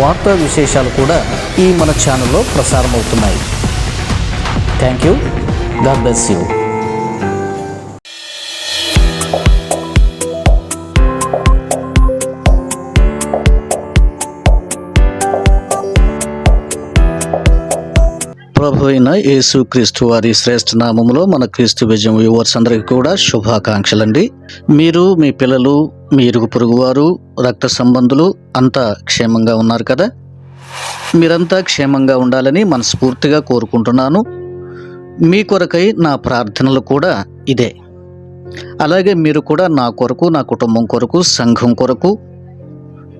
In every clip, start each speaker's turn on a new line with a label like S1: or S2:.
S1: వార్తా విశేషాలు కూడా ఈ మన ఛానల్లో ప్రసారమవుతున్నాయి. Thank you God bless you ప్రభు అయిన యేసు క్రీస్తు వారి శ్రేష్ఠ నామములో మన క్రీస్తు విజయం వ్యూవర్స్ అందరికీ కూడా శుభాకాంక్షలండి. మీరు మీ పిల్లలు మీ ఇరుగు రక్త సంబంధులు అంతా క్షేమంగా ఉన్నారు కదా? మీరంతా క్షేమంగా ఉండాలని మనస్ఫూర్తిగా కోరుకుంటున్నాను. మీ కొరకై నా ప్రార్థనలు కూడా ఇదే. అలాగే మీరు కూడా నా కొరకు నా కుటుంబం కొరకు సంఘం కొరకు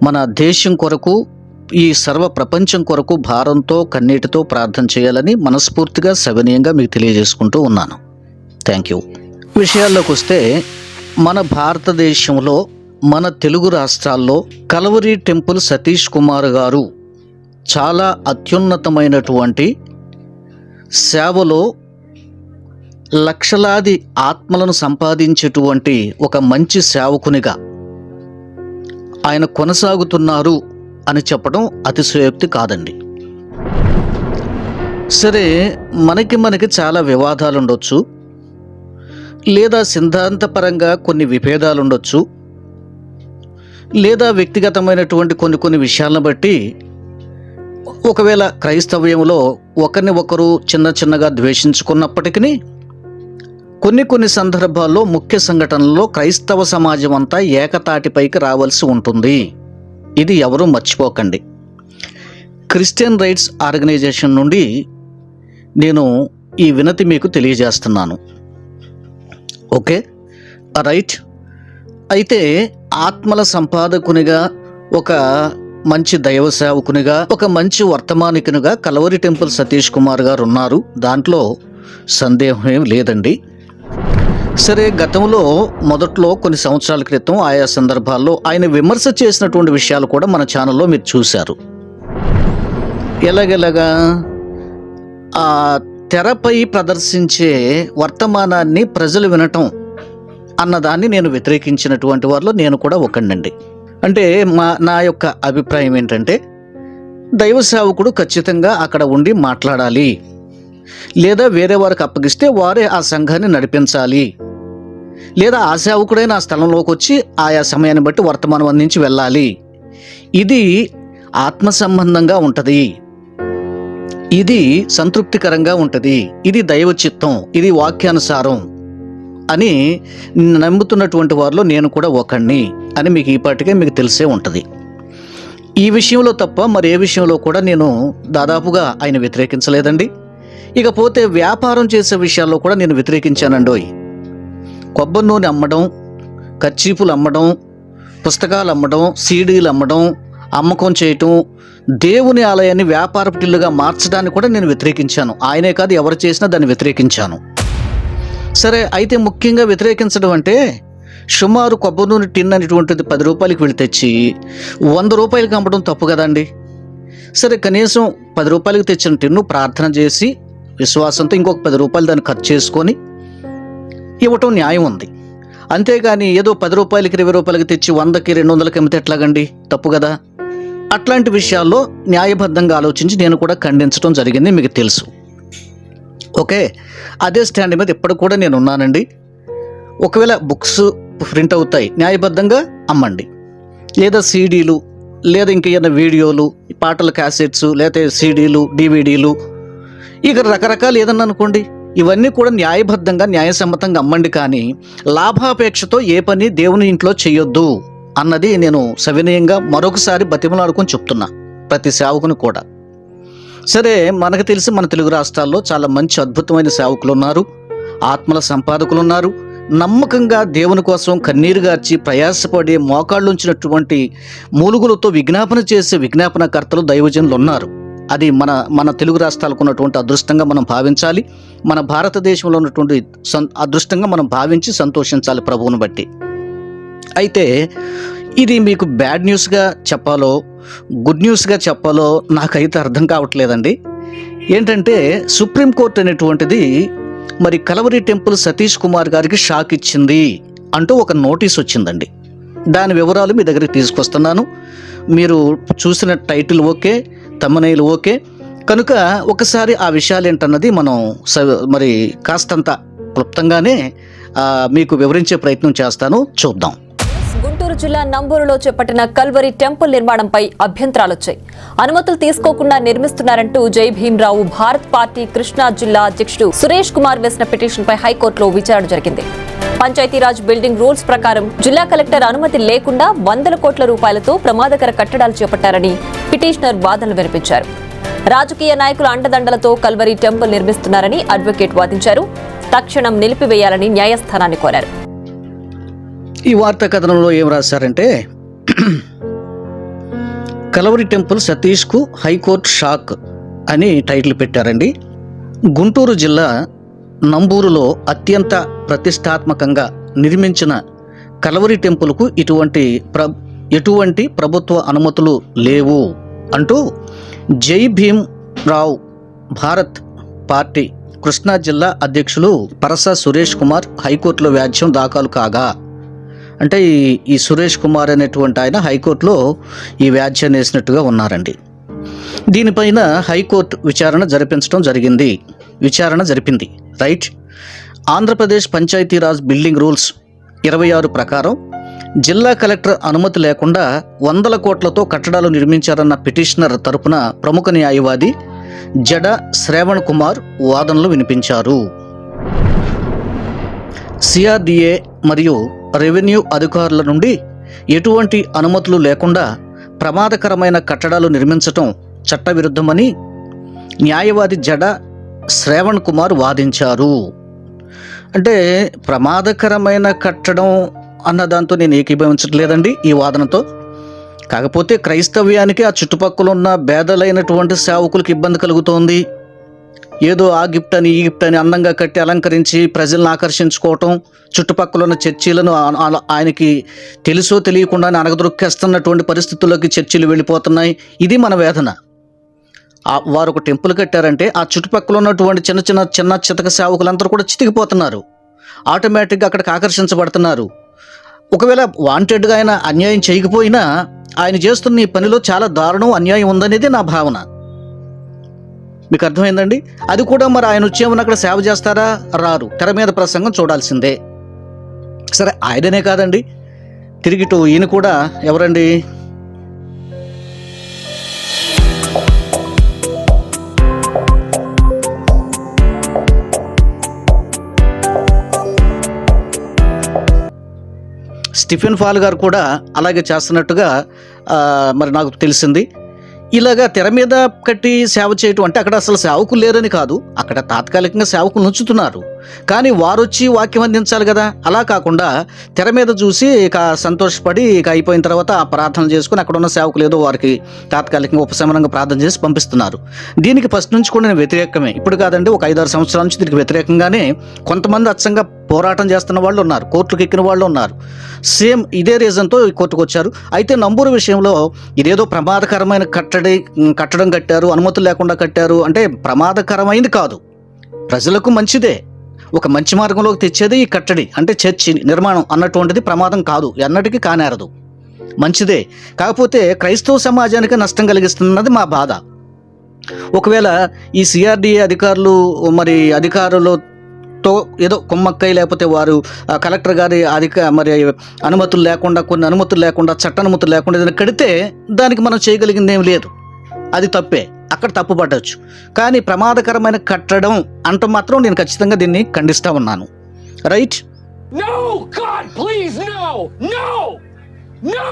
S1: మన దేశం కొరకు ఈ సర్వ ప్రపంచం కొరకు భారంతో కన్నీటితో ప్రార్థన చేయాలని మనస్ఫూర్తిగా సవినీయంగా మీకు తెలియజేసుకుంటూ ఉన్నాను. థ్యాంక్ యూ విషయాల్లోకి వస్తే మన భారతదేశంలో మన తెలుగు రాష్ట్రాల్లో కలవరి టెంపుల్ సతీష్ కుమార్ గారు చాలా అత్యున్నతమైనటువంటి సేవలో లక్షలాది ఆత్మలను సంపాదించేటువంటి ఒక మంచి సేవకునిగా ఆయన కొనసాగుతున్నారు అని చెప్పడం అతిశయోక్తి కాదండి. సరే మనకి మనకి చాలా వివాదాలు ఉండొచ్చు లేదా సిద్ధాంతపరంగా కొన్ని విభేదాలు ఉండొచ్చు లేదా వ్యక్తిగతమైనటువంటి కొన్ని కొన్ని విషయాలను బట్టి ఒకవేళ క్రైస్తవ్యంలో ఒకరిని ఒకరు చిన్న చిన్నగా ద్వేషించుకున్నప్పటికీ కొన్ని కొన్ని సందర్భాల్లో ముఖ్య సంఘటనల్లో క్రైస్తవ సమాజం అంతా ఏకతాటిపైకి రావాల్సి ఉంటుంది. ఇది ఎవరూ మర్చిపోకండి. క్రిస్టియన్ రైట్స్ ఆర్గనైజేషన్ నుండి నేను ఈ వినతి మీకు తెలియజేస్తున్నాను. ఓకే? రైట్. అయితే ఆత్మల సంపాదకునిగా ఒక మంచి దైవ సేవకునిగా ఒక మంచి వర్తమానికునిగా కలవరి టెంపుల్ సతీష్ కుమార్ గారు ఉన్నారు. దాంట్లో సందేహం ఏం లేదండి. సరే గతంలో మొదట్లో కొన్ని సంవత్సరాల క్రితం ఆయా సందర్భాల్లో ఆయన విమర్శ చేసినటువంటి విషయాలు కూడా మన ఛానల్లో మీరు చూశారు. ఎలాగెలాగా? ఆ తెరపై ప్రదర్శించే వర్తమానాన్ని ప్రజలు వినటం అన్నదాన్ని నేను వ్యతిరేకించినటువంటి వారిలో నేను కూడా ఒకనండి అంటే మా నా యొక్క అభిప్రాయం ఏంటంటే దైవ సేవకుడు ఖచ్చితంగా అక్కడ ఉండి మాట్లాడాలి. లేదా వేరే వారికి అప్పగిస్తే వారే ఆ సంఘాన్ని నడిపించాలి. లేదా ఆ సేవకుడైన ఆ స్థలంలోకి వచ్చి ఆయా సమయాన్ని బట్టి వర్తమానం అందించి వెళ్ళాలి. ఇది ఆత్మ సంబంధంగా ఉంటుంది. ఇది సంతృప్తికరంగా ఉంటుంది. ఇది దైవ చిత్తం. ఇది వాక్యానుసారం. అని నమ్ముతున్నటువంటి వారిలో నేను కూడా ఒకణ్ణి అని మీకు ఈపాటికే మీకు తెలిసే ఉంటుంది. ఈ విషయంలో తప్ప మరి ఏ విషయంలో కూడా నేను దాదాపుగా ఆయన వ్యతిరేకించలేదండి. ఇకపోతే వ్యాపారం చేసే విషయాల్లో కూడా నేను వ్యతిరేకించానండోయ్. కొబ్బరి నూనె అమ్మడం ఖర్చీపులు అమ్మడం పుస్తకాలు అమ్మడం సీడీలు అమ్మడం అమ్మకం చేయటం దేవుని ఆలయాన్ని వ్యాపారపుటిల్లుగా మార్చడాన్ని కూడా నేను వ్యతిరేకించాను. ఆయనే కాదు ఎవరు చేసినా దాన్ని వ్యతిరేకించాను. సరే అయితే ముఖ్యంగా వ్యతిరేకించడం అంటే సుమారు కొబ్బరి నూనె టిన్ అనేటువంటిది పది రూపాయలకి వెళ్ళి తెచ్చి వంద రూపాయలకి అమ్మడం తప్పు కదండి. సరే కనీసం పది రూపాయలకి తెచ్చిన టిన్ను ప్రార్థన చేసి విశ్వాసంతో ఇంకొక పది రూపాయలు దాన్ని ఖర్చు చేసుకొని ఇవ్వటం న్యాయం ఉంది. అంతేగాని ఏదో పది రూపాయలకి ఇరవై రూపాయలకి తెచ్చి వందకి రెండు వందలకి అమ్మితే ఎట్లాగండి? తప్పు కదా? అట్లాంటి విషయాల్లో న్యాయబద్ధంగా ఆలోచించి నేను కూడా ఖండించడం జరిగింది మీకు తెలుసు. ఓకే? అదే స్టాండ్ మీద ఇప్పుడు కూడా నేను ఉన్నానండి ఒకవేళ బుక్స్ ప్రింట్ అవుతాయి న్యాయబద్ధంగా అమ్మండి. లేదా సీడీలు లేదా ఇంకేమైనా వీడియోలు పాటల క్యాసెట్స్ లేదా సీడీలు డివిడీలు ఇక రకరకాలు ఏదన్నా అనుకోండి. ఇవన్నీ కూడా న్యాయబద్ధంగా న్యాయసమ్మతంగా అమ్మండి కానీ లాభాపేక్షతో ఏ పని దేవుని ఇంట్లో చేయొద్దు అన్నది నేను సవినయంగా మరొకసారి బతిమలాడుకొని చెప్తున్నా ప్రతి సేవకుని కూడా. సరే మనకు తెలిసి మన తెలుగు రాష్ట్రాల్లో చాలా మంచి అద్భుతమైన సేవకులు ఉన్నారు ఆత్మల సంపాదకులు ఉన్నారు నమ్మకంగా దేవుని కోసం కన్నీరు గార్చి ప్రయాసపడి మోకాళ్ళుంచినటువంటి మూలుగులతో విజ్ఞాపన చేసే విజ్ఞాపనకర్తలు దైవజనులు ఉన్నారు అది మన మన తెలుగు రాష్ట్రాలకు ఉన్నటువంటి అదృష్టంగా మనం భావించాలి. మన భారతదేశంలో ఉన్నటువంటి అదృష్టంగా మనం భావించి సంతోషించాలి ప్రభువుని బట్టి. అయితే ఇది మీకు బ్యాడ్ న్యూస్గా చెప్పాలో గుడ్ న్యూస్గా చెప్పాలో నాకైతే అర్థం కావట్లేదండి. ఏంటంటే సుప్రీంకోర్టు అనేటువంటిది మరి కలవరి టెంపుల్ సతీష్ కుమార్ గారికి షాక్ ఇచ్చింది అంటూ ఒక నోటీస్ వచ్చిందండి. దాని వివరాలు మీ దగ్గరికి తీసుకొస్తున్నాను. మీరు చూసిన టైటిల్ ఓకే తమ్మనైలు ఓకే. కనుక ఒకసారి ఆ విషయాలు ఏంటన్నది మనం స- మరి కాస్తంత క్లుప్తంగానే మీకు వివరించే ప్రయత్నం చేస్తాను. చూద్దాం.
S2: గుంటూరు జిల్లా నంబూరులో చేపట్టిన కల్వరి టెంపుల్ నిర్మాణంపై అభ్యంతరాలొచ్చాయి. అనుమతులు తీసుకోకుండా నిర్మిస్తున్నారంటూ జై భీమ్రావు భారత్ పార్టీ కృష్ణా జిల్లా అధ్యక్షుడు సురేష్ కుమార్ వేసిన పిటిషన్పై హైకోర్టులో విచారణ జరిగింది. పంచాయతీరాజ్ బిల్డింగ్ రూల్స్ ప్రకారం జిల్లా కలెక్టర్ అనుమతి లేకుండా వందల కోట్ల రూపాయలతో ప్రమాదకర కట్టడాలు చేపట్టారని పిటిషనర్ వాదనలు వినిపించారు. రాజకీయ నాయకుల అండదండలతో కల్వరి టెంపుల్ నిర్మిస్తున్నారని అడ్వకేట్ వాదించారు. తక్షణం నిలిపివేయాలని న్యాయస్థానాన్ని కోరారు.
S1: ఈ వార్తా కథనంలో ఏం రాశారంటే కలవరి టెంపుల్ సతీష్కు హైకోర్టు షాక్ అని టైటిల్ పెట్టారండి. గుంటూరు జిల్లా నంబూరులో అత్యంత ప్రతిష్టాత్మకంగా నిర్మించిన కలవరి టెంపుల్కు ఇటువంటి ప్ర ఎటువంటి ప్రభుత్వ అనుమతులు లేవు అంటూ జై భీమ్ రావ్ భారత్ పార్టీ కృష్ణా జిల్లా అధ్యక్షులు పరస సురేష్ కుమార్ హైకోర్టులో వ్యాజ్యం దాఖలు కాగా అంటే ఈ ఈ సురేష్ కుమార్ అనేటువంటి ఆయన హైకోర్టులో ఈ వ్యాఖ్యాన్ని వేసినట్టుగా ఉన్నారండి. దీనిపైన హైకోర్టు విచారణ జరిపించడం జరిగింది. విచారణ జరిపింది. Right? Andhra Pradesh Panchayati Raj building rules ఇరవై ఆరు ప్రకారం జిల్లా కలెక్టర్ అనుమతి లేకుండా వందల కోట్లతో కట్టడాలు నిర్మించారన్న పిటిషనర్ తరపున ప్రముఖ న్యాయవాది జడ శ్రావణ్ కుమార్ వాదనలు వినిపించారు. సిఆర్డిఏ మరియు రెవెన్యూ అధికారుల నుండి ఎటువంటి అనుమతులు లేకుండా ప్రమాదకరమైన కట్టడాలు నిర్మించటం చట్టవిరుద్ధమని న్యాయవాది జడ శ్రావణ్ కుమార్ వాదించారు. అంటే ప్రమాదకరమైన కట్టడం అన్న దాంతో నేను ఏకీభవించట్లేదండి ఈ వాదనతో. కాకపోతే క్రైస్తవ్యానికి ఆ చుట్టుపక్కల ఉన్న పేదలైనటువంటి సేవకులకు ఇబ్బంది కలుగుతోంది. ఏదో ఆ గిఫ్ట్ అని ఈ గిఫ్ట్ అని అందంగా కట్టి అలంకరించి ప్రజలను ఆకర్షించుకోవటం చుట్టుపక్కల ఉన్న చర్చీలను ఆయనకి తెలుసో తెలియకుండానే అనగదొక్కేస్తున్నటువంటి పరిస్థితుల్లోకి చర్చిలు వెళ్ళిపోతున్నాయి. ఇది మన వేదన. వారు ఒక టెంపుల్ కట్టారంటే ఆ చుట్టుపక్కల ఉన్నటువంటి చిన్న చిన్న చిన్న చితక సేవకులందరూ కూడా చితికిపోతున్నారు. ఆటోమేటిక్గా అక్కడికి ఆకర్షించబడుతున్నారు. ఒకవేళ వాంటెడ్గా ఆయన అన్యాయం చేయకపోయినా ఆయన చేస్తున్న ఈ పనిలో చాలా దారుణం అన్యాయం ఉందనేది నా భావన. మీకు అర్థమైందండి? అది కూడా మరి ఆయన వచ్చేమని అక్కడ సేవ చేస్తారా? రారు. తెర మీద ప్రసంగం చూడాల్సిందే. సరే ఆయననే కాదండి. తిరిగిటు ఈయన కూడా ఎవరండి? స్టిఫెన్ ఫాల్ గారు కూడా అలాగే చేస్తున్నట్టుగా మరి నాకు తెలిసింది. ఇలాగా తెర మీద కట్టి సేవ చేయటం అంటే అక్కడ అసలు సేవకులు లేరని కాదు అక్కడ తాత్కాలికంగా సేవకులు ఉంచుతున్నారు కానీ వారు వచ్చి వాక్యం అందించాలి కదా. అలా కాకుండా తెర మీద చూసి ఇక సంతోషపడి ఇక అయిపోయిన తర్వాత ఆ ప్రార్థన చేసుకుని అక్కడ ఉన్న సేవకులు ఏదో వారికి తాత్కాలికంగా ఉపశమనంగా ప్రార్థన చేసి పంపిస్తున్నారు. దీనికి ఫస్ట్ నుంచి కూడా నేను వ్యతిరేకమే. ఇప్పుడు కాదండి ఒక ఐదారు సంవత్సరాల నుంచి దీనికి వ్యతిరేకంగానే కొంతమంది అచ్చంగా పోరాటం చేస్తున్న వాళ్ళు ఉన్నారు కోర్టులకు ఎక్కిన వాళ్ళు ఉన్నారు. సేమ్ ఇదే రీజన్తో ఈ కోర్టుకు వచ్చారు. అయితే నంబూరు విషయంలో ఇదేదో ప్రమాదకరమైన కట్టడి కట్టడం కట్టారు అనుమతులు లేకుండా కట్టారు అంటే ప్రమాదకరమైంది కాదు. ప్రజలకు మంచిదే. ఒక మంచి మార్గంలోకి తెచ్చేది ఈ కట్టడి అంటే చర్చి నిర్మాణం అన్నటువంటిది ప్రమాదం కాదు ఎన్నటికీ కానేరదు. మంచిదే. కాకపోతే క్రైస్తవ సమాజానికి నష్టం కలిగిస్తున్నది మా బాధ. ఒకవేళ ఈ సిఆర్డిఏ అధికారులు మరి అధికారులు తో ఏదో కుమ్మక్కై లేకపోతే వారు ఆ, కలెక్టర్ గారి అధిక మరి అనుమతులు లేకుండా కొన్ని అనుమతులు లేకుండా చట్ట అనుమతులు లేకుండా ఏదైనా కడితే దానికి మనం చేయగలిగింది ఏం లేదు అది తప్పే అక్కడ తప్పు పట్టవచ్చు కానీ ప్రమాదకరమైన కట్టడం అంటూ మాత్రం నేను ఖచ్చితంగా దీన్ని ఖండిస్తూ ఉన్నాను right
S3: No! God, please, no! No! No!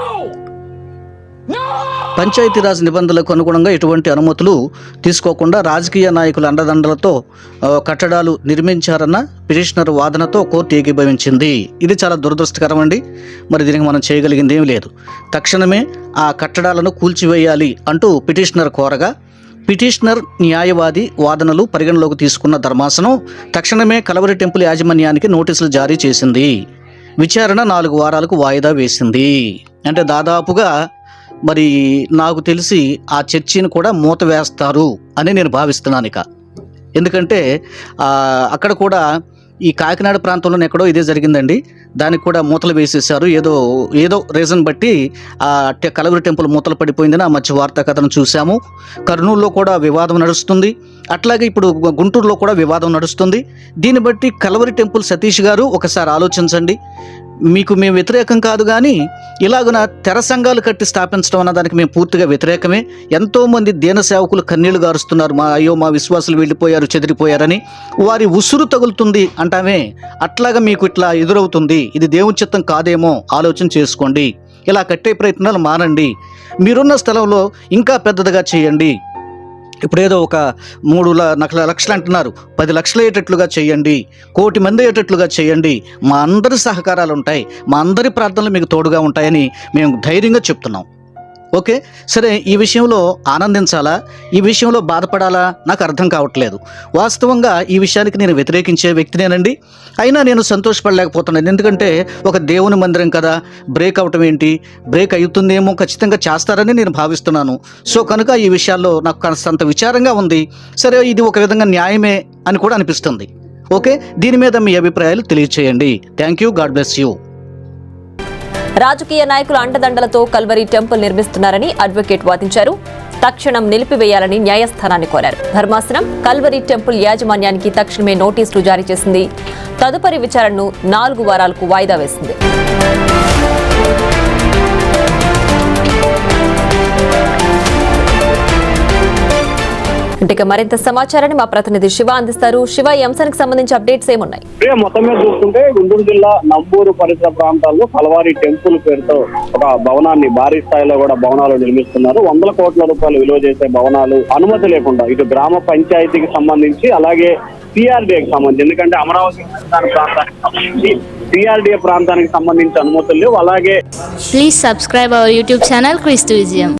S1: Panchayati Raj నిబంధనలకు అనుగుణంగా ఎటువంటి అనుమతులు తీసుకోకుండా రాజకీయ నాయకుల అండదండలతో కట్టడాలు నిర్మించారన్న పిటిషనర్ వాదనతో కోర్టు ఏకీభవించింది. ఇది చాలా దురదృష్టకరం అండి. మరి దీనికి మనం చేయగలిగింది ఏమీ లేదు. తక్షణమే ఆ కట్టడాలను కూల్చివేయాలి అంటూ పిటిషనర్ కోరగా పిటిషనర్ న్యాయవాది వాదనలు పరిగణలోకి తీసుకున్న ధర్మాసనం తక్షణమే కలవరి టెంపుల్ యాజమాన్యానికి నోటీసులు జారీ చేసింది. విచారణ నాలుగు వారాలకు వాయిదా వేసింది. అంటే దాదాపుగా మరి నాకు తెలిసి ఆ చర్చిని కూడా మూత వేస్తారు అని నేను భావిస్తున్నాను ఇక. ఎందుకంటే అక్కడ కూడా ఈ కాకినాడ ప్రాంతంలోనే ఎక్కడో ఇదే జరిగిందండి. దానికి కూడా మూతలు వేసేసారు ఏదో ఏదో రీజన్ బట్టి ఆ కలవరి టెంపుల్ మూతలు పడిపోయిందని ఆ మధ్య వార్తా కథను చూసాము కర్నూలులో కూడా వివాదం నడుస్తుంది. అట్లాగే ఇప్పుడు గుంటూరులో కూడా వివాదం నడుస్తుంది. దీన్ని బట్టి కలవరి టెంపుల్ సతీష్ గారు ఒకసారి ఆలోచించండి. మీకు మేము వ్యతిరేకం కాదు కానీ ఇలాగున తెర సంఘాలు కట్టి స్థాపించడం అన్న దానికి మేము పూర్తిగా వ్యతిరేకమే. ఎంతోమంది దీన సేవకులు కన్నీళ్ళు గారుస్తున్నారు. మా అయ్యో మా విశ్వాసులు వెళ్ళిపోయారు చెదిరిపోయారని. వారి ఉసురు తగులుతుంది అంటామే. అట్లాగా మీకు ఇట్లా ఎదురవుతుంది. ఇది దేవుని చిత్తం కాదేమో. ఆలోచన చేసుకోండి. ఇలా కట్టే ప్రయత్నాలు మానండి. మీరున్న స్థలంలో ఇంకా పెద్దదిగా చేయండి. ఇప్పుడు ఏదో ఒక మూడు లక్షలు అంటున్నారు. పది లక్షలు అయ్యేటట్లుగా చేయండి. కోటి మంది అయ్యేటట్లుగా చేయండి. మా అందరి సహకారాలు ఉంటాయి. మా అందరి ప్రార్థనలు మీకు తోడుగా ఉంటాయని మేము ధైర్యంగా చెప్తున్నాం. ఓకే? సరే ఈ విషయంలో ఆనందించాలా? ఈ విషయంలో బాధపడాలా? నాకు అర్థం కావట్లేదు. వాస్తవంగా ఈ విషయానికి నేను వ్యతిరేకించే వ్యక్తినేనండి. అయినా నేను సంతోషపడలేకపోతున్నాను. ఎందుకంటే ఒక దేవుని మందిరం కదా బ్రేక్ అవటం ఏంటి? బ్రేక్ అవుతుందేమో ఖచ్చితంగా చేస్తారని నేను భావిస్తున్నాను. సో కనుక ఈ విషయాల్లో నాకు కాస్తంత విచారంగా ఉంది. సరే ఇది ఒక విధంగా న్యాయమే అని కూడా అనిపిస్తుంది. ఓకే? దీని మీద మీ అభిప్రాయాలు తెలియచేయండి. Thank you. God bless you.
S2: రాజకీయ నాయకుల అండదండలతో కల్వరి టెంపుల్ నిర్మిస్తున్నారని అడ్వకేట్ వాదించారు. తక్షణం నిలిపివేయాలని న్యాయస్థానాన్ని కోరారు. ధర్మాసనం కల్వరి టెంపుల్ యాజమాన్యానికి తక్షణమే నోటీసులు జారీ చేసింది. తదుపరి విచారణను నాలుగు వారాలకు వాయిదా వేసింది. అంటే ఇక మరింత సమాచారాన్ని మా ప్రతినిధి శివ అందిస్తారు. శివ ఈ అంశానికి సంబంధించి అప్డేట్స్ ఏమున్నాయి?
S4: మొత్తం మీద చూసుకుంటే గుంటూరు జిల్లా నంబూరు పరిసర ప్రాంతాల్లో కలవారి టెంపుల్ పేరుతో ఒక భవనాన్ని భారీ స్థాయిలో కూడా భవనాలు నిర్మిస్తున్నారు. వందల కోట్ల రూపాయలు విలువ చేసే భవనాలు అనుమతి లేకుండా ఇటు గ్రామ పంచాయతీకి సంబంధించి అలాగే సిఆర్డీఏకి సంబంధించి ఎందుకంటే అమరావతి ప్రాంతానికి సంబంధించి సిఆర్డీఏ ప్రాంతానికి సంబంధించి అనుమతులు లేవు. అలాగే
S5: our YouTube channel Christ Vizium.
S6: క్రీస్తు విజయం